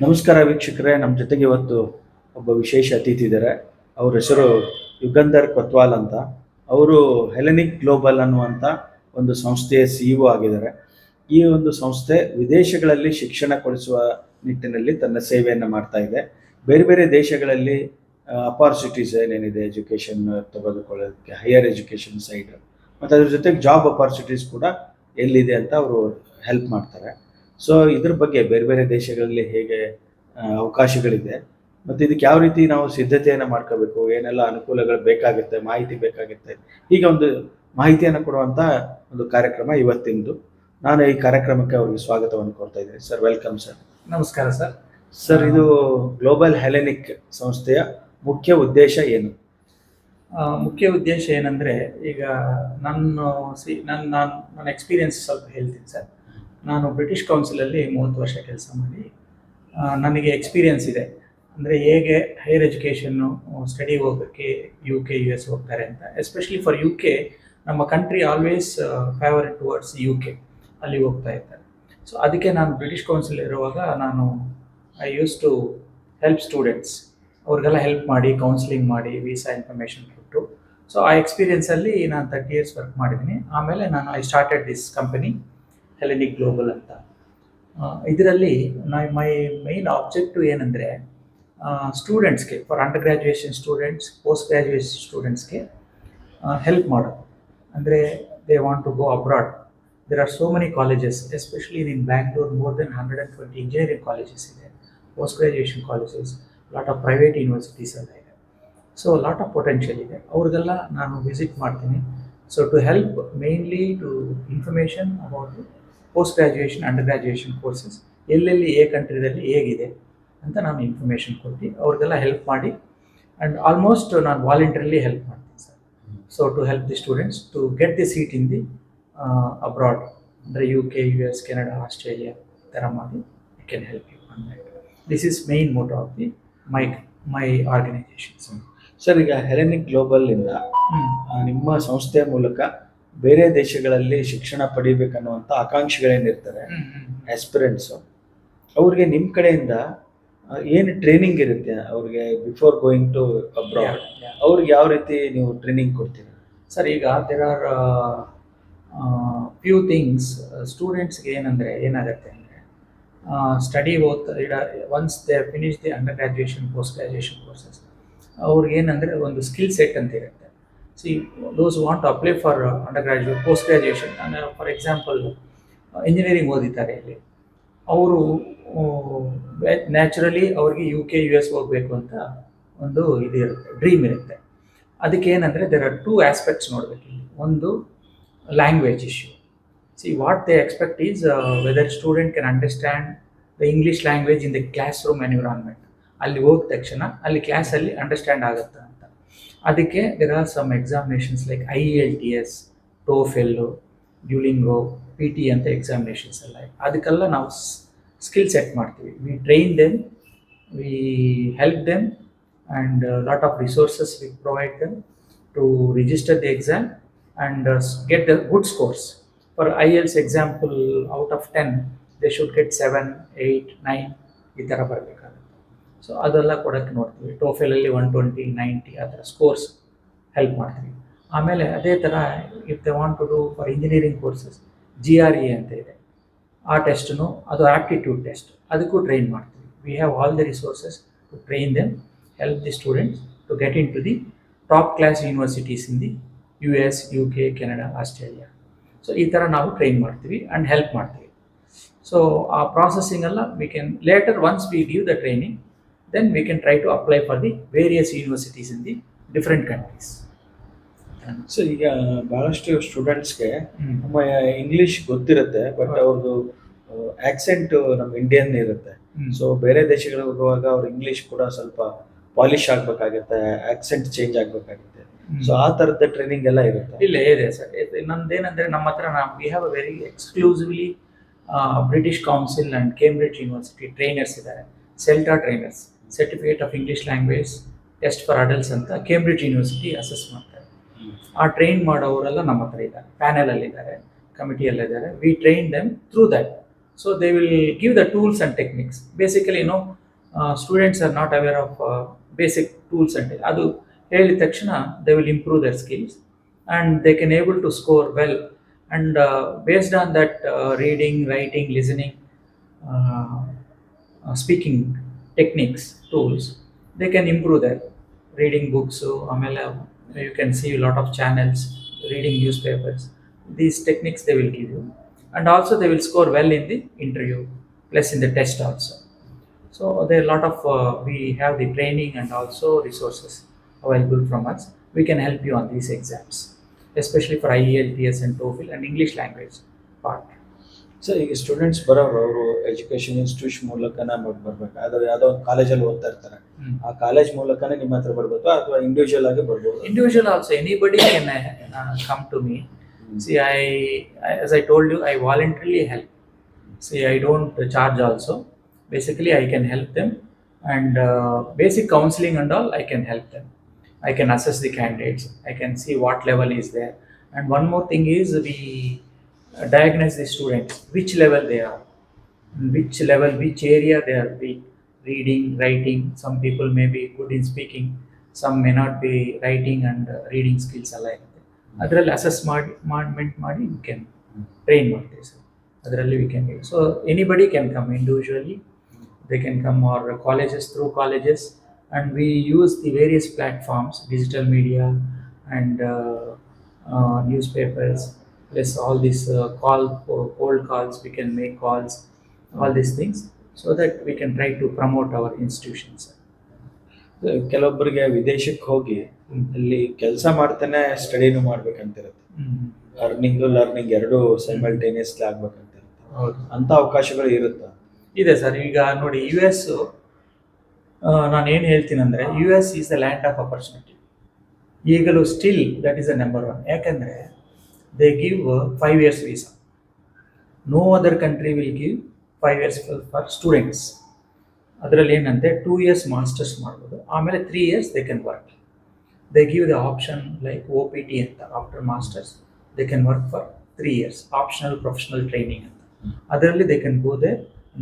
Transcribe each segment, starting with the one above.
ನಮಸ್ಕಾರ ವೀಕ್ಷಕರೇ ನಮ್ಮ ಜೊತೆಗೆ ಇವತ್ತು ಒಬ್ಬ ವಿಶೇಷ ಅತಿಥಿ ಇದ್ದಾರೆ ಅವ್ರ ಹೆಸರು ಯುಗಂಧರ್ ಕೊತ್ವಾಲ್ ಅಂತ. ಅವರು ಹೆಲೆನಿಕ್ ಗ್ಲೋಬಲ್ ಅನ್ನುವಂಥ ಒಂದು ಸಂಸ್ಥೆಯ ಸಿ ಇ ಆಗಿದ್ದಾರೆ. ಈ ಒಂದು ಸಂಸ್ಥೆ ವಿದೇಶಗಳಲ್ಲಿ ಶಿಕ್ಷಣ ಕೊಡಿಸುವ ನಿಟ್ಟಿನಲ್ಲಿ ತನ್ನ ಸೇವೆಯನ್ನು ಮಾಡ್ತಾ ಇದೆ. ಬೇರೆ ಬೇರೆ ದೇಶಗಳಲ್ಲಿ ಅಪಾರ್ಚುನಿಟೀಸ್ ಏನೇನಿದೆ ಎಜುಕೇಷನ್ ತೆಗೆದುಕೊಳ್ಳೋದಕ್ಕೆ ಹೈಯರ್ ಎಜುಕೇಷನ್ ಸೈಡ್ ಮತ್ತು ಅದ್ರ ಜೊತೆಗೆ ಜಾಬ್ ಅಪಾರ್ಚುನಿಟೀಸ್ ಕೂಡ ಎಲ್ಲಿದೆ ಅಂತ ಅವರು ಹೆಲ್ಪ್ ಮಾಡ್ತಾರೆ. ಸೊ ಇದ್ರ ಬಗ್ಗೆ ಬೇರೆ ಬೇರೆ ದೇಶಗಳಲ್ಲಿ ಹೇಗೆ ಅವಕಾಶಗಳಿದೆ. ಮತ್ತು ಇದಕ್ಕೆ ಯಾವ ರೀತಿ ನಾವು ಸಿದ್ಧತೆಯನ್ನು ಮಾಡ್ಕೋಬೇಕು ಏನೆಲ್ಲ ಅನುಕೂಲಗಳು ಬೇಕಾಗುತ್ತೆ ಮಾಹಿತಿ ಬೇಕಾಗುತ್ತೆ ಹೀಗೆ ಒಂದು ಮಾಹಿತಿಯನ್ನು ಕೊಡುವಂಥ ಒಂದು ಕಾರ್ಯಕ್ರಮ ಇವತ್ತಿಂದು. ನಾನು ಈ ಕಾರ್ಯಕ್ರಮಕ್ಕೆ ಅವರಿಗೆ ಸ್ವಾಗತವನ್ನು ಕೊಡ್ತಾ ಇದ್ದೀನಿ. Sir welcome sir. ನಮಸ್ಕಾರ ಸರ್. ಸರ್ ಇದು ಗ್ಲೋಬಲ್ ಹೆಲೆನಿಕ್ ಸಂಸ್ಥೆಯ ಮುಖ್ಯ ಉದ್ದೇಶ ಏನು? ಮುಖ್ಯ ಉದ್ದೇಶ ಏನಂದರೆ ಈಗ ನನ್ನ ಸಿ ನನ್ನ ನಾನು ನನ್ನ ಎಕ್ಸ್ಪೀರಿಯನ್ಸ್ ಸ್ವಲ್ಪ ಹೇಳ್ತೀನಿ ಸರ್. ನಾನು ಬ್ರಿಟಿಷ್ ಕೌನ್ಸಿಲಲ್ಲಿ ಮೂವತ್ತು ವರ್ಷ ಕೆಲಸ ಮಾಡಿ ನನಗೆ ಎಕ್ಸ್ಪೀರಿಯನ್ಸ್ ಇದೆ. ಅಂದರೆ ಹೇಗೆ ಹೈಯರ್ ಎಜುಕೇಷನ್ನು ಸ್ಟಡಿ ಹೋಗೋಕ್ಕೆ ಯು ಕೆ ಯು ಎಸ್ ಹೋಗ್ತಾರೆ ಅಂತ. ಎಸ್ಪೆಷಲಿ ಫಾರ್ ಯು ಕೆ ನಮ್ಮ country always favour towards U K ಅಲ್ಲಿ ಹೋಗ್ತಾ ಇರ್ತಾರೆ ಸೊ ಅದಕ್ಕೆ ನಾನು ಬ್ರಿಟಿಷ್ ಕೌನ್ಸಿಲ್ ಇರುವಾಗ ನಾನು I use to help students ಅವ್ರಿಗೆಲ್ಲ ಹೆಲ್ಪ್ ಮಾಡಿ ಕೌನ್ಸಿಲಿಂಗ್ ಮಾಡಿ ವೀಸಾ ಇನ್ಫಾರ್ಮೇಷನ್ ಕೊಟ್ಟು. ಸೊ ಆ ಎಕ್ಸ್ಪೀರಿಯನ್ಸಲ್ಲಿ ನಾನು ತರ್ಟಿ ಇಯರ್ಸ್ ವರ್ಕ್ ಮಾಡಿದ್ದೀನಿ. ಆಮೇಲೆ ನಾನು I started this company Hellenic Global ಅಂತ. ಇದರಲ್ಲಿ ಮೈ ಮೈನ್ ಆಬ್ಜೆಕ್ಟಿವ್ ಏನಂದರೆ ಸ್ಟೂಡೆಂಟ್ಸ್ಗೆ for under graduation students post graduation ಸ್ಟೂಡೆಂಟ್ಸ್ಗೆ ಹೆಲ್ಪ್ ಮಾಡೋದು ಅಂದರೆ they want to go abroad there are so many colleges especially in Bangalore more than hundred and twenty engineering colleges ಇದೆ post graduation colleges lot of private universities ಎಲ್ಲ ಇದೆ. So lot of potential ಇದೆ. ಅವ್ರಿಗೆಲ್ಲ ನಾನು visit ಮಾಡ್ತೀನಿ. So to help mainly to information about post graduation under graduation courses ಎಲ್ಲೆಲ್ಲಿ ಏ ಕಂಟ್ರಿದಲ್ಲಿ ಹೇಗಿದೆ ಅಂತ ನಾನು ಇನ್ಫಾರ್ಮೇಷನ್ ಕೊಟ್ಟು ಅವ್ರಿಗೆಲ್ಲ ಹೆಲ್ಪ್ ಮಾಡಿ ಆ್ಯಂಡ್ ಆಲ್ಮೋಸ್ಟ್ ನಾನು ವಾಲಂಟಿಯರ್ಲಿ ಹೆಲ್ಪ್ ಮಾಡ್ತೀನಿ sir so to help the students to get the seat in the abroad ಅಂದರೆ U K U S Canada Australia ಈ ಥರ ಮಾಡಿ I can help you on that this is main motto of the my my organisations sir ಈಗ Hellenic global ಇಂದ ನಿಮ್ಮ ಸಂಸ್ಥೆಯ ಮೂಲಕ ಬೇರೆ ದೇಶಗಳಲ್ಲಿ ಶಿಕ್ಷಣ ಪಡಿಬೇಕನ್ನುವಂಥ ಆಕಾಂಕ್ಷಿಗಳೇನಿರ್ತಾರೆ ಆಸ್ಪಿರೆಂಟ್ಸು ಅವ್ರಿಗೆ ನಿಮ್ಮ ಕಡೆಯಿಂದ ಏನು ಟ್ರೈನಿಂಗ್ ಇರುತ್ತೆ ಅವ್ರಿಗೆ ಬಿಫೋರ್ ಗೋಯಿಂಗ್ ಟು ಅಬ್ರಾಡ್ ಅವ್ರಿಗೆ ಯಾವ ರೀತಿ ನೀವು ಟ್ರೈನಿಂಗ್ ಕೊಡ್ತೀರಾ? ಸರ್ ಈಗ ದೇರ್ ಆರ್ ಫ್ಯೂ ಥಿಂಗ್ಸ್ ಸ್ಟೂಡೆಂಟ್ಸ್ಗೆ ಏನಂದರೆ ಏನಾಗುತ್ತೆ ಅಂದರೆ ಸ್ಟಡಿ ಓದ್ತಾ once they finish the under graduation post graduation courses ಅವ್ರಿಗೆ ಏನಂದರೆ ಒಂದು ಸ್ಕಿಲ್ ಸೆಟ್ ಅಂತ ಇರುತ್ತೆ. See those uh, undergraduate, for under and, post graduation for example engineering ಓದಿದ್ದಾರೆ ಇಲ್ಲಿ. ಅವರು ನ್ಯಾಚುರಲಿ ಅವ್ರಿಗೆ ಯು ಕೆ ಯು ಎಸ್ ಹೋಗಬೇಕು ಅಂತ ಒಂದು ಇದು ಇರುತ್ತೆ ಡ್ರೀಮ್ ಇರುತ್ತೆ. ಅದಕ್ಕೆ ಏನಂದರೆ ದೇರ್ ಆರ್ ಟೂ ಆಸ್ಪೆಕ್ಟ್ಸ್ ನೋಡಬೇಕು ಇಲ್ಲಿ. ಒಂದು language issue see what they expect is whether student can understand the English language in the classroom environment ಅಲ್ಲಿ ಹೋದ ತಕ್ಷಣ ಅಲ್ಲಿ ಕ್ಲಾಸಲ್ಲಿ ಅಂಡರ್ಸ್ಟ್ಯಾಂಡ್ ಆಗುತ್ತಾ? ಅದಕ್ಕೆ there are some examinations like I L T S TOEFL Duolingo P T ಅಂತ examinations ಎಲ್ಲ ಇದೆ. ಅದಕ್ಕೆಲ್ಲ ನಾವು ಸ್ಕಿಲ್ ಸೆಟ್ ಮಾಡ್ತೀವಿ we train them we help them and lot of resources we provide them to register the exam and get the good scores for IELTS example out of ten they should get seven eight nine ಈ ಥರ ಬರಬೇಕಾಗುತ್ತೆ so ಅದೆಲ್ಲ ಕೊಡೋಕ್ಕೆ ನೋಡ್ತೀವಿ. ಟೋಫೆಲಲ್ಲಿ one twenty ninety ಆ ಥರ scores help ಮಾಡ್ತೀವಿ. ಆಮೇಲೆ ಅದೇ ಥರ if they want to do for engineering courses G R E ಅಂತ ಇದೆ. ಆ ಟೆಸ್ಟನ್ನು ಅದು ಆ್ಯಪ್ಟಿಟ್ಯೂಡ್ ಟೆಸ್ಟ್ ಅದಕ್ಕೂ ಟ್ರೈನ್ ಮಾಡ್ತೀವಿ. We have all the resources to train them help the students to get in to the top class universities in the U S U K Canada Australia so ಈ ಥರ ನಾವು train ಮಾಡ್ತೀವಿ and help ಮಾಡ್ತೀವಿ. So ಆ processing ಎಲ್ಲ we can later once we give the training then we can try to apply for the various universities in the different countries so ಈಗ ಬಹಳಷ್ಟು ಸ್ಟೂಡೆಂಟ್ಸ್ಗೆ ನಮ್ಮ ಇಂಗ್ಲಿಷ್ ಗೊತ್ತಿರುತ್ತೆ ಬಟ್ ಅವ್ರದ್ದು ಆಕ್ಸೆಂಟ್ ನಮ್ಮ ಇಂಡಿಯನ್ ಇರುತ್ತೆ. ಸೊ ಬೇರೆ ದೇಶಗಳಿಗೆ ಹೋಗುವಾಗ ಅವ್ರ ಇಂಗ್ಲಿಷ್ ಕೂಡ ಸ್ವಲ್ಪ ಪಾಲಿಶ್ ಆಗ್ಬೇಕಾಗುತ್ತೆ ಆಕ್ಸೆಂಟ್ ಚೇಂಜ್ ಆಗ್ಬೇಕಾಗುತ್ತೆ. ಸೊ ಆ ತರದ ಟ್ರೈನಿಂಗ್ ಎಲ್ಲ ಇರುತ್ತೆ. ಇಲ್ಲ ಇದೆ ಸರ್. ನಮ್ದೇನಂದ್ರೆ ನಮ್ಮ ಹತ್ರ ನಾವು we have a very exclusively British Council and Cambridge University trainers ಇದ್ದಾರೆ. CELTA trainers certificate of English language test for adults ಅಂತ ಕೇಂಬ್ರಿಡ್ಜ್ ಯೂನಿವರ್ಸಿಟಿ ಅಸೆಸ್ ಮಾಡ್ತಾರೆ. ಆ ಟ್ರೈನ್ ಮಾಡೋರೆಲ್ಲ ನಮ್ಮ ಹತ್ರ ಇದ್ದಾರೆ. ಪ್ಯಾನೆಲಲ್ಲಿದ್ದಾರೆ ಕಮಿಟಿಯಲ್ಲಿದ್ದಾರೆ we train them through that so they will give the tools and techniques basically you students are not aware of basic tools and ಅದು ಹೇಳಿದ ತಕ್ಷಣ they will improve their skills and they can able to score well and based on that reading writing listening speaking techniques, tools, they can improve that. Reading books, so you can see a lot of channels, reading newspapers. These techniques they will give you, and also they will score well in the interview, plus in the test also. So there are a lot of uh, we have the training and also resources available from us. We can help you on these exams, especially for IELTS and TOEFL and English language part. Sir ಈಗ students ಬರೋರು ಅವರು education institution ಮೂಲಕನ ಬರ್ಬೇಕು. ಆದ್ರೆ ಯಾವ್ದೋ ಒಂದು ಕಾಲೇಜಲ್ಲಿ ಓದ್ತಾ ಇರ್ತಾರೆ. ಆ ಕಾಲೇಜ್ ಮೂಲಕನ ನಿಮ್ಮ ಹತ್ರ ಬರ್ಬೋದು ಅಥವಾ ಇಂಡಿವಿಜುವಲ್ ಆಗಿ ಬರ್ಬೋದು? Individual also anybody can come to me see I as I told you I voluntarily help see I don't charge also basically I can help them and basic counselling and all I can help them I can assess the candidates I can see what level is there and one more thing is we diagnose the students which level they are which level which area they are weak reading writing some people may be good in speaking some may not be writing and uh, reading skills ಎಲ್ಲ ಇರುತ್ತೆ ಅದರಲ್ಲಿ assess ಮಾಡಿ ಮಾಡ್ಮೆಂಟ್ ಮಾಡಿ you can train ಮಾಡ್ತೀವಿ sir ಅದರಲ್ಲಿ we can so anybody can come individually they can come or colleges through colleges and we use the various platforms digital media and newspapers plus all this call cold calls we can make calls all these things so that we can try to promote our institutions ಕೆಲವೊಬ್ಬರಿಗೆ ವಿದೇಶಕ್ಕೆ ಹೋಗಿ ಅಲ್ಲಿ ಕೆಲಸ ಮಾಡ್ತಾನೆ ಸ್ಟಡಿನೂ ಮಾಡ್ಬೇಕಂತಿರುತ್ತೆ. Earning learning ಎರಡೂ simultaneously ಆಗ್ಬೇಕಂತಿರುತ್ತೆ. ಅಂತ ಅವಕಾಶಗಳು ಇರುತ್ತಾ? ಇದೆ ಸರ್ ಈಗ ನೋಡಿ ಯು ಎಸ್ ನಾನು ಏನು ಹೇಳ್ತೀನಿ ಅಂದರೆ U S is the land of opportunity ಈಗಲೂ still that is the number one ಯಾಕಂದರೆ they give five years visa no other country will give five years for students ಅದರಲ್ಲಿ ಏನಂತೆ ಟೂ ಇಯರ್ಸ್ ಮಾಸ್ಟರ್ಸ್ ಮಾಡ್ಬೋದು ಆಮೇಲೆ three years they can work they give the option like O P T ಅಂತ after masters they can work for three years optional professional training ಅಂತ ಅದರಲ್ಲಿ they can go they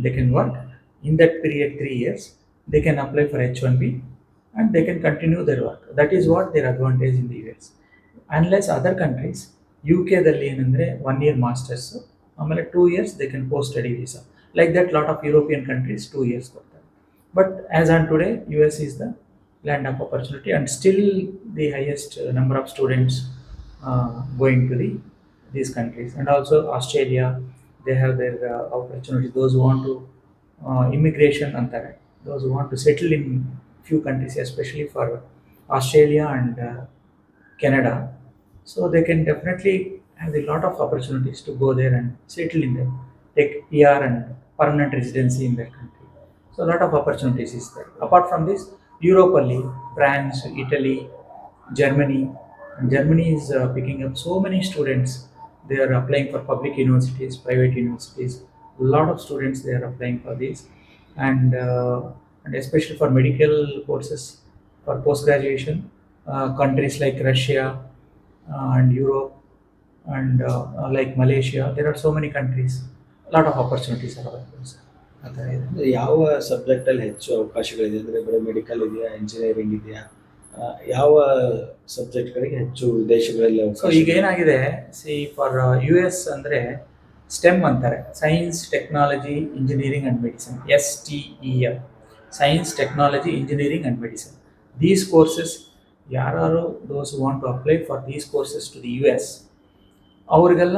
they can work in that period three years they can apply for H one B and they can continue their work that is what their advantage in the U S unless other countries you ಕೆದಲ್ಲಿ ಏನಂದರೆ one year masters ಆಮೇಲೆ two years they can post study visa like that lot of European countries two years ಕೊಡ್ತಾರೆ but as on today U S is the land of opportunity and still the highest uh, number of students uh, going to the these countries and also australia they have their uh, opportunity those who want to uh, immigration anತಾರೆ those who want to settle in few countries especially for australia and uh, canada so they can definitely have a lot of opportunities to go there and settle in there, take PR and permanent residency in their country. So a lot of opportunities is there. Apart from this, Europe only: France, Italy, Germany. And Germany is uh, picking up so many students. They are applying for public universities, private universities. A lot of students they are applying for these, and uh, and especially for medical courses for post graduation. Uh, countries like Russia, and Europe and uh, uh, like Malaysia, there are so many countries. A lot of opportunities are available. sir. ಆ ಥರ ಇದೆ. ಅಂದ್ರೆ ಯಾವ ಸಬ್ಜೆಕ್ಟಲ್ಲಿ ಹೆಚ್ಚು ಅವಕಾಶಗಳಿದೆ ಅಂದರೆ ಬರೀ medical ಇದೆಯಾ engineering ಇದೆಯಾ ಯಾವ ಸಬ್ಜೆಕ್ಟ್ಗಳಿಗೆ ಹೆಚ್ಚು ವಿದೇಶಗಳಲ್ಲಿ ಸೊ ಈಗ ಏನಾಗಿದೆ ಸಿ ಫಾರ್ ಯು ಎಸ್ ಅಂದರೆ ಸ್ಟೆಮ್ ಅಂತಾರೆ science technology engineering and medicine S T E M science technology engineering and medicine these courses ಯಾರು those want to apply for these courses to the U S ಅವರಿಗೆಲ್ಲ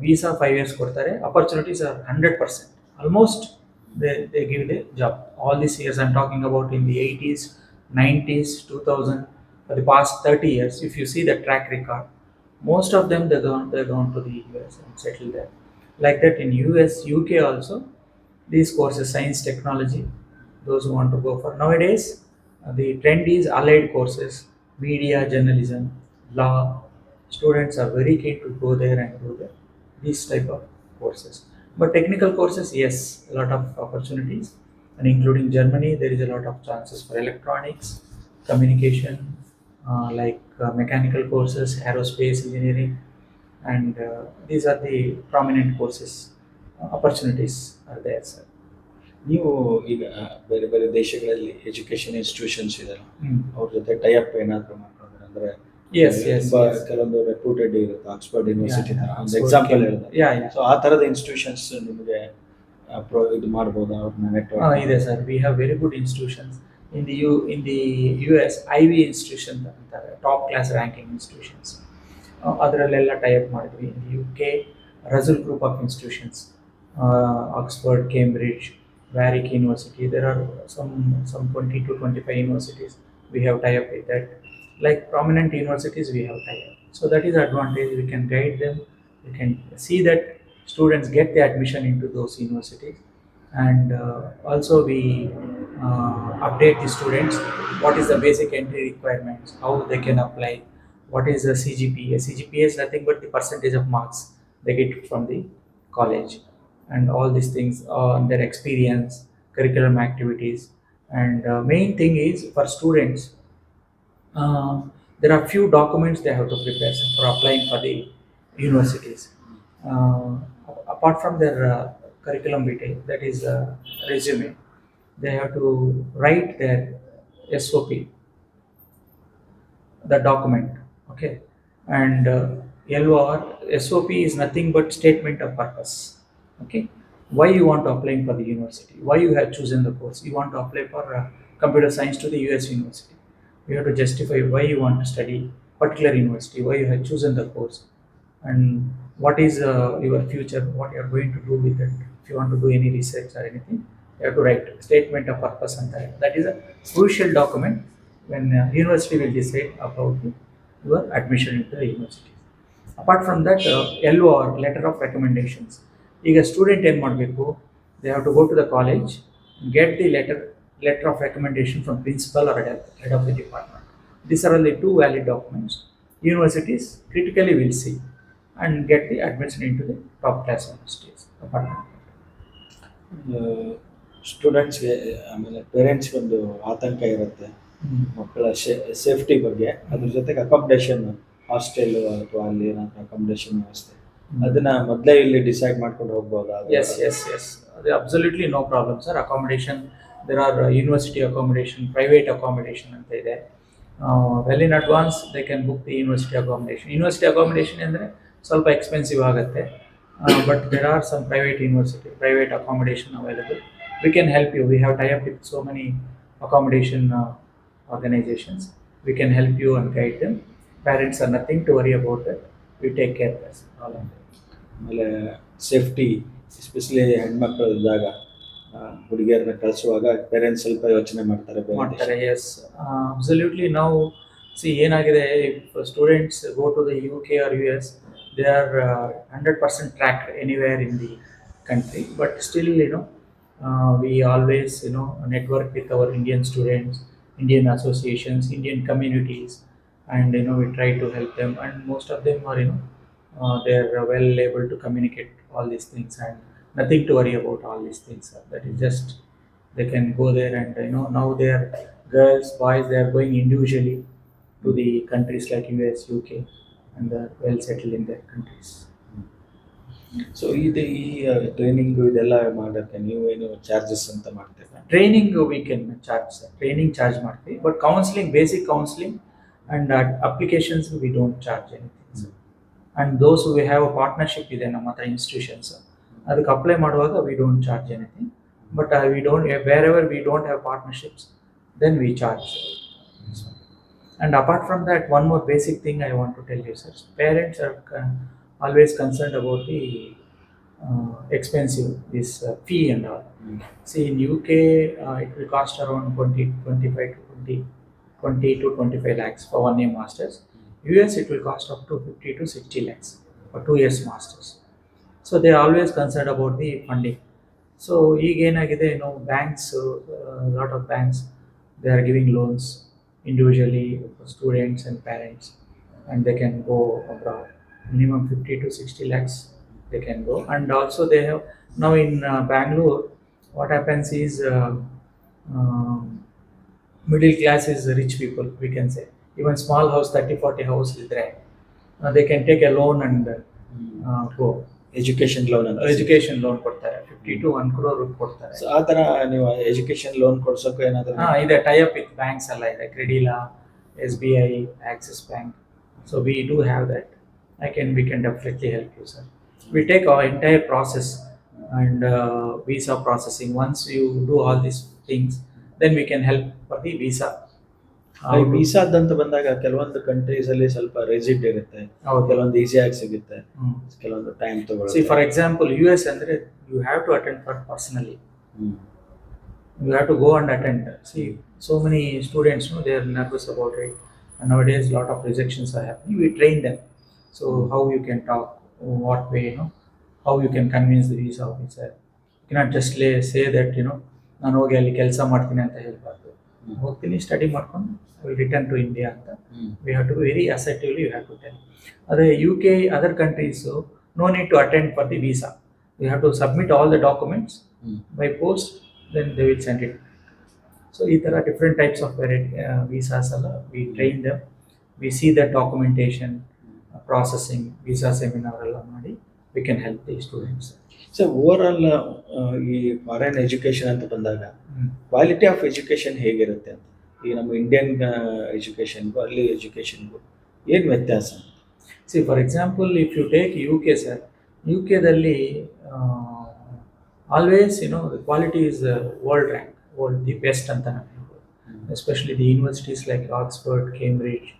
visa five years ಕೊಡ್ತಾರೆ. Opportunities are hundred percent almost they they give they job all these years I'm talking about in the eighties nineties two thousand the past thirty years if you see the track record most of them they gone they gone to the U S and settle they like that in U S U K also these courses science technology those want to go for nowadays the trend is allied courses media, journalism, law. Students are very keen to go there and do that, these type of courses. But technical courses, yes, a lot of opportunities, and including Germany, there is a lot of chances for electronics, communication, uh, like uh, mechanical courses, aerospace engineering, and uh, these are the prominent courses opportunities are there, sir. ನೀವು ಈಗ ಬೇರೆ ಬೇರೆ ದೇಶಗಳಲ್ಲಿ education institutions ಇದೆಲ್ಲ. ಅವ್ರ ಜೊತೆ tie-up ಏನಾದ್ರು ಮಾಡ್ಕೊಂಡ್ರೆ ಅಂದ್ರೆ. ಕೆಲವೊಂದು ರೆಪ್ಯೂಟೆಡ್ ಇರುತ್ತೆ ಆಕ್ಸ್ಫರ್ಡ್ ಯೂನಿವರ್ಸಿಟಿ ತರ. ಒಂದು ಎಕ್ಸಾಂಪಲ್ Cambridge. ಹೇಳಿದೆ. Yeah, yeah. ಸೊ ಆ ತರದ ಇನ್ಸ್ಟಿಟ್ಯೂಷನ್ಸ್ ನಿಮಗೆ ಇದು ಮಾಡ್ಬೋದಾ ಅವ್ರನ್ನ ನೆಟ್ವರ್ಕ್ ಇದೆ sir. We have very good institutions in the U in the U S Ivy institution ಅಂತಾರೆ ಟಾಪ್ ಕ್ಲಾಸ್ ರ್ಯಾಂಕಿಂಗ್ ಇನ್ಸ್ಟಿಟ್ಯೂಷನ್ಸ್ ಅದರಲ್ಲೆಲ್ಲ ಟೈಪ್ ಮಾಡಿದ್ವಿ. In U K Russell group of institutions Oxford Cambridge Varick University. There are some some 20 to 25 universities we have tie up with that. Like prominent universities, we have tie up. So that is advantage. We can guide them. We can see that students get the admission into those universities, and uh, also we uh, update the students what is the basic entry requirements, how they can apply, what is a CGPA. CGPA is nothing but the percentage of marks they get from the college and all these things on their experience, curriculum activities, and uh, main thing is for students uh, there are few documents they have to prepare for applying for the universities. Uh, apart from their uh, curriculum vitae, that is uh, resume, they have to write their SOP, the document, okay, and uh, LOR SOP is nothing but statement of purpose, okay? Why you want to apply for the university? Why you have chosen the course? You want to apply for uh, computer science to the us university. You have to justify why you want to study particular university why you have chosen the course and what is uh, your future what you are going to do with it. If you want to do any research or anything you have to write statement of purpose and that. That is a crucial document when uh, university will decide about your admission into the university. Apart from that uh, or letter of recommendations. ಈಗ student ಏನು ಮಾಡಬೇಕು? They have to go to the college get the letter letter of recommendation from principal or head of the department these are ಅಲ್ಲಿ too valid documents universities critically will see and get the admission into the top class class universities department that. ಸ್ಟೂಡೆಂಟ್ಸ್ಗೆ ಆಮೇಲೆ ಪೇರೆಂಟ್ಸ್ಗೆ ಒಂದು ಆತಂಕ ಇರುತ್ತೆ. ಮಕ್ಕಳ safety ಬಗ್ಗೆ. ಅದ್ರ ಜೊತೆಗೆ ಅಕಾಮಡೇಷನ್ ಹಾಸ್ಟೆಲ್ ಅಥವಾ ಅಲ್ಲಿ ಏನಾದರೂ ಅಕಾಮಡೇಷನ್ ವ್ಯವಸ್ಥೆ. ಅದನ್ನ ಮೊದಲೇ ಇಲ್ಲಿ ಡಿಸೈಡ್ ಮಾಡ್ಕೊಂಡು ಹೋಗ್ಬೋದಾ? ಎಸ್ ಎಸ್ ಎಸ್ ಅದೇ absolutely no problem sir accommodation there are university accommodation private accommodation ಅಂತ ಇದೆ. Well in advance they can book the university accommodation university accommodation ಅಂದರೆ ಸ್ವಲ್ಪ ಎಕ್ಸ್ಪೆನ್ಸಿವ್ ಆಗುತ್ತೆ. But there are some private university private accommodation available we can help you we have tie up with so many accommodation organisations we can help you and guide them parents are nothing to worry about that we take care thus all ಆಮೇಲೆ safety especially ಹೆಣ್ಮಕ್ಳು ಇದ್ದಾಗ ಹುಡುಗಿಯರನ್ನ ಕಳಿಸುವಾಗ parents ಸ್ವಲ್ಪ ಯೋಚನೆ ಮಾಡ್ತಾರೆ ಮಾಡ್ತಾರೆ yes absolutely ನಾವು ಸಿ ಏನಾಗಿದೆ students go to the U K or U S they are hundred percent track anywhere in the country but still you we always we network with our Indian students Indian associations Indian communities associations indian communities. and you know we try to help them and most of them are you know uh, they are well able to communicate all these things and nothing to worry about all these things sir. that is just they can go there and you know now they are girls boys they are going individually to the countries like us uk and they are well settled in their countries so ಇದು ಈ training ಇದೆಲ್ಲ ಮಾಡೋಕ್ಕೆ ನೀವೇನು charges ಅಂತ ಮಾಡ್ತೀರಾ training we can charge sir training charge ಮಾಡ್ತೀವಿ but counselling basic counselling And applications we don't charge anything sir and those we have a partnership ಇದೆ ನಮ್ಮ ಹತ್ರ ಇನ್ಸ್ಟಿಟ್ಯೂಷನ್ಸ್ ಅದಕ್ಕೆ ಅಪ್ಲೈ ಮಾಡುವಾಗ we don't charge anything but we don't wherever we don't have partnerships then we charge And apart from that, one more basic thing I want to tell you, sir. Parents are con- always concerned about the uh, expensive this uh, fee and all. See, in UK, uh, it will cost around 20, 25 to 20, 20 to 25 lakhs for one year masters. US, it will cost up to 50 to 60 lakhs for two years masters. So they are always concerned about the funding. So ಈಗ ಏನಾಗಿದೆ you know banks, uh, a lot of banks, they are giving loans individually for students and parents, and they can go abroad. Minimum 50 to 60 lakhs they can go, and also they have now middle class is rich people. We can say even small house, 30, 40 house is there. Uh, they can take a loan and uh, go. Education loan ಅಂತ education loan ಕೊಡ್ತಾರೆ fifty to one crore ಕೊಡ್ತಾರೆ So, ಆ ತರ ನೀವು education loan ಕೊಡ್ಸೋಕೆ ಏನಾದ್ರು ಹಾ ಇದೆ tie up with banks ಎಲ್ಲ ಇದೆ Credila S B I Axis bank so we do have that I can we can definitely help you sir we take our entire process and visa processing once you do all these things then we can help for the visa ವೀಸಾದಂತ ಬಂದಾಗ ಕೆಲವೊಂದು ಕಂಟ್ರೀಸಲ್ಲಿ ಸ್ವಲ್ಪ ರೆಜಿಟ್ ಇರುತ್ತೆ. ಕೆಲವೊಂದು ಈಸಿಯಾಗಿ ಸಿಗುತ್ತೆ. ಕೆಲವೊಂದು time see for example U S ಅಂದರೆ you have to attend for personally you have to go and attend see so many students they are nervous about it nowadays lot of rejections are happy we train them so how you can talk what way you know how you can convince the visa officer you cannot just lay say that you know ನಾನು ಹೋಗಿ ಅಲ್ಲಿ ಕೆಲಸ ಮಾಡ್ತೀನಿ ಅಂತ ಹೇಳ್ಬಾರ್ದು. ಹೋಗ್ತೀನಿ study ಮಾಡ್ಕೊಂಡು will return to India ಅಂತ. We have to very assertively you have to tell ಅದೇ U K other countries no need to attend for the visa we have to submit all the documents by post then they will send it so ಈ ಥರ different types of variety visas ಎಲ್ಲ we train the we see the documentation processing visa seminar ಎಲ್ಲ ಮಾಡಿ we can help the students so overall uh, ಈ foreign education ಅಂತ ಬಂದಾಗ quality of education ಹೇಗಿರುತ್ತೆ ಅಂತ? ಈ ನಮ್ಮ ಇಂಡಿಯನ್ ಎಜುಕೇಷನ್ಗೂ ಅಲ್ಲಿ ಎಜುಕೇಷನ್ಗೂ ಏನು ವ್ಯತ್ಯಾಸ? See for example if you take U K sir U ಕೆದಲ್ಲಿ always you know the quality is world rank world the best ಅಂತ ನಾನು ಹೇಳ್ಬೋದು. Especially the universities like Oxford Cambridge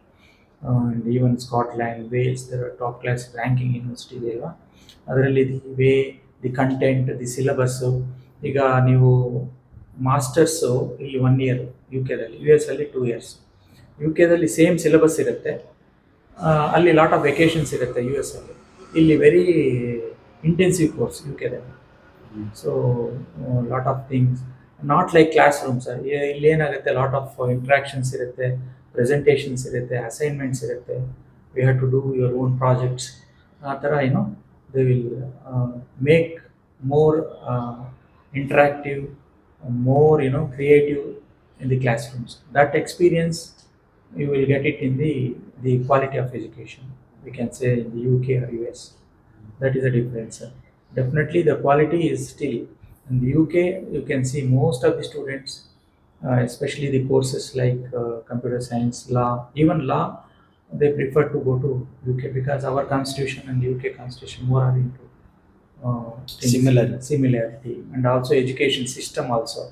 and even Scotland Wales their top class ranking university ಇದೆಯಲ್ವ ಅದರಲ್ಲಿ the way the content the syllabus ಈಗ ನೀವು masters ಇಲ್ಲಿ one year U ಕೆದಲ್ಲಿ U S ಅಲ್ಲಿ two years you ಕೆದಲ್ಲಿ ಸೇಮ್ ಸಿಲೆಬಸ್ ಇರುತ್ತೆ. ಅಲ್ಲಿ lot of vacations ಇರುತ್ತೆ ಯು ಎಸ್ ಅಲ್ಲಿ. ಇಲ್ಲಿ very intensive course U ಕೆದಲ್ಲಿ so lot of things not like classroom sir ಇಲ್ಲಿ ಏನಾಗುತ್ತೆ? ಲಾಟ್ ಆಫ್ ಇಂಟ್ರಾಕ್ಷನ್ಸ್ ಇರುತ್ತೆ ಪ್ರೆಸೆಂಟೇಷನ್ಸ್ ಇರುತ್ತೆ ಅಸೈನ್ಮೆಂಟ್ಸ್ ಇರುತ್ತೆ. We have to do your own projects ಆ ಥರ ಏನೋ they will make more uh, interactive, more you know creative in the classrooms. That experience you will get it in the the quality of education. We can say in the UK or US. That is a difference. Definitely, the quality is still in the UK. You can see most of the students, uh, especially the courses like uh, computer science, law, even law, they prefer to go to UK because our constitution and UK constitution more are into Similar. similarity and also education system also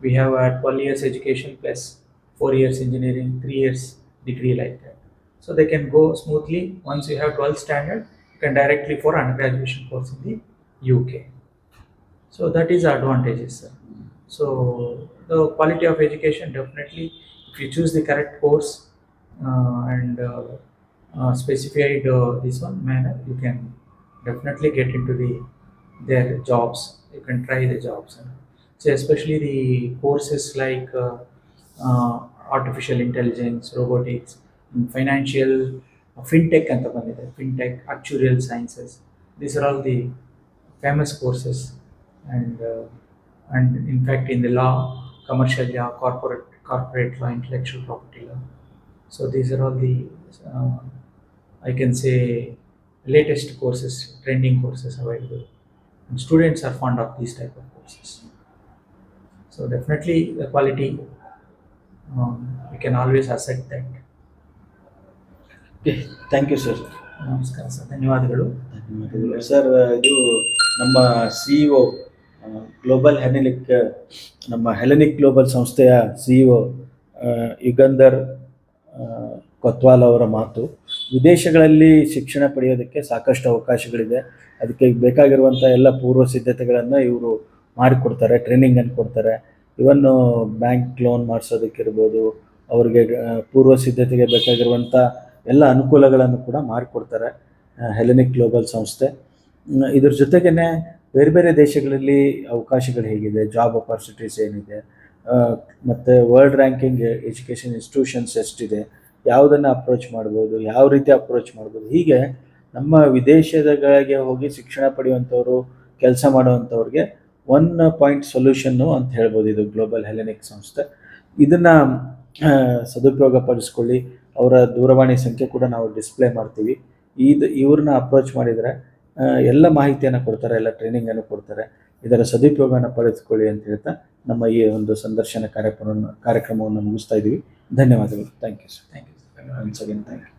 we have a 12 years education plus four years engineering, three years degree like that. So they can go smoothly. Once you have 12 standard, you can directly for undergraduate course in the UK. So that is advantages. Sir. So the quality of education definitely, if you choose the correct course uh, and uh, uh, specified uh, this one manner, you can definitely get into the their jobs. You can try the jobs. So especially the courses like uh, uh, artificial intelligence, robotics, financial, fintech ಅಂತ ಬಂದಿದೆ fintech, actuarial sciences. These are all the famous courses, and uh, and in fact in the law, commercial law, corporate corporate law, intellectual property law. So these are all the uh, I can say latest courses, trending courses available. And students are fond of these type of courses. So definitely the quality um, we can always accept that. Okay thank you sir ನಮಸ್ಕಾರ sir ಧನ್ಯವಾದಗಳು sir ಇದು ನಮ್ಮ C E O global ಹೆನೆಲಿಕ್ ನಮ್ಮ Hellenic global ಸಂಸ್ಥೆಯ C E O Yugandhar Kotwal ಅವರ ಮಾತು. ವಿದೇಶಗಳಲ್ಲಿ ಶಿಕ್ಷಣ ಪಡೆಯೋದಕ್ಕೆ ಸಾಕಷ್ಟು ಅವಕಾಶಗಳಿದೆ. ಅದಕ್ಕೆ ಬೇಕಾಗಿರುವಂಥ ಎಲ್ಲ ಪೂರ್ವ ಸಿದ್ಧತೆಗಳನ್ನು ಇವರು ಮಾಡಿಕೊಡ್ತಾರೆ ಟ್ರೈನಿಂಗನ್ನು ಕೊಡ್ತಾರೆ. ಇವನ್ನು ಬ್ಯಾಂಕ್ ಲೋನ್ ಮಾಡಿಸೋದಕ್ಕಿರ್ಬೋದು, ಅವ್ರಿಗೆ ಪೂರ್ವ ಸಿದ್ಧತೆಗೆ ಬೇಕಾಗಿರುವಂಥ ಎಲ್ಲ ಅನುಕೂಲಗಳನ್ನು ಕೂಡ ಮಾಡಿಕೊಡ್ತಾರೆ ಹೆಲೆನಿಕ್ ಗ್ಲೋಬಲ್ ಸಂಸ್ಥೆ. ಇದ್ರ ಜೊತೆಗೇ ಬೇರೆ ಬೇರೆ ದೇಶಗಳಲ್ಲಿ ಅವಕಾಶಗಳು ಹೇಗಿದೆ ಜಾಬ್ ಅಪಾರ್ಚುನಿಟೀಸ್ ಏನಿದೆ ಮತ್ತು ವರ್ಲ್ಡ್ ರ್ಯಾಂಕಿಂಗ್ ಎಜುಕೇಷನ್ ಇನ್ಸ್ಟಿಟ್ಯೂಷನ್ಸ್ ಎಷ್ಟಿದೆ, ಯಾವುದನ್ನು ಅಪ್ರೋಚ್ ಮಾಡ್ಬೋದು, ಯಾವ ರೀತಿ ಅಪ್ರೋಚ್ ಮಾಡ್ಬೋದು, ಹೀಗೆ ನಮ್ಮ ವಿದೇಶಗಳಿಗೆ ಹೋಗಿ ಶಿಕ್ಷಣ ಪಡೆಯುವಂಥವ್ರು, ಕೆಲಸ ಮಾಡುವಂಥವ್ರಿಗೆ ಒನ್ ಪಾಯಿಂಟ್ ಸೊಲ್ಯೂಷನ್ನು ಅಂತ ಹೇಳ್ಬೋದು ಇದು ಗ್ಲೋಬಲ್ ಹೆಲೆನಿಕ್ ಸಂಸ್ಥೆ. ಇದನ್ನು ಸದುಪಯೋಗ ಪಡಿಸ್ಕೊಳ್ಳಿ ಅವರ ದೂರವಾಣಿ ಸಂಖ್ಯೆ ಕೂಡ ನಾವು ಡಿಸ್ಪ್ಲೇ ಮಾಡ್ತೀವಿ. ಇದು, ಇವ್ರನ್ನ ಅಪ್ರೋಚ್ ಮಾಡಿದರೆ ಎಲ್ಲ ಮಾಹಿತಿಯನ್ನು ಕೊಡ್ತಾರೆ, ಎಲ್ಲ ಟ್ರೈನಿಂಗನ್ನು ಕೊಡ್ತಾರೆ. ಇದರ ಸದುಪಯೋಗವನ್ನು ಪಡೆದುಕೊಳ್ಳಿ ಅಂತ ಹೇಳ್ತಾ ನಮ್ಮ ಈ ಒಂದು ಸಂದರ್ಶನ ಕಾರ್ಯಕ್ರಮವನ್ನು ಕಾರ್ಯಕ್ರಮವನ್ನು ಮುಗಿಸ್ತಾ ಇದ್ದೀವಿ. ಧನ್ಯವಾದಗಳು. Thank you sir thank you again thank you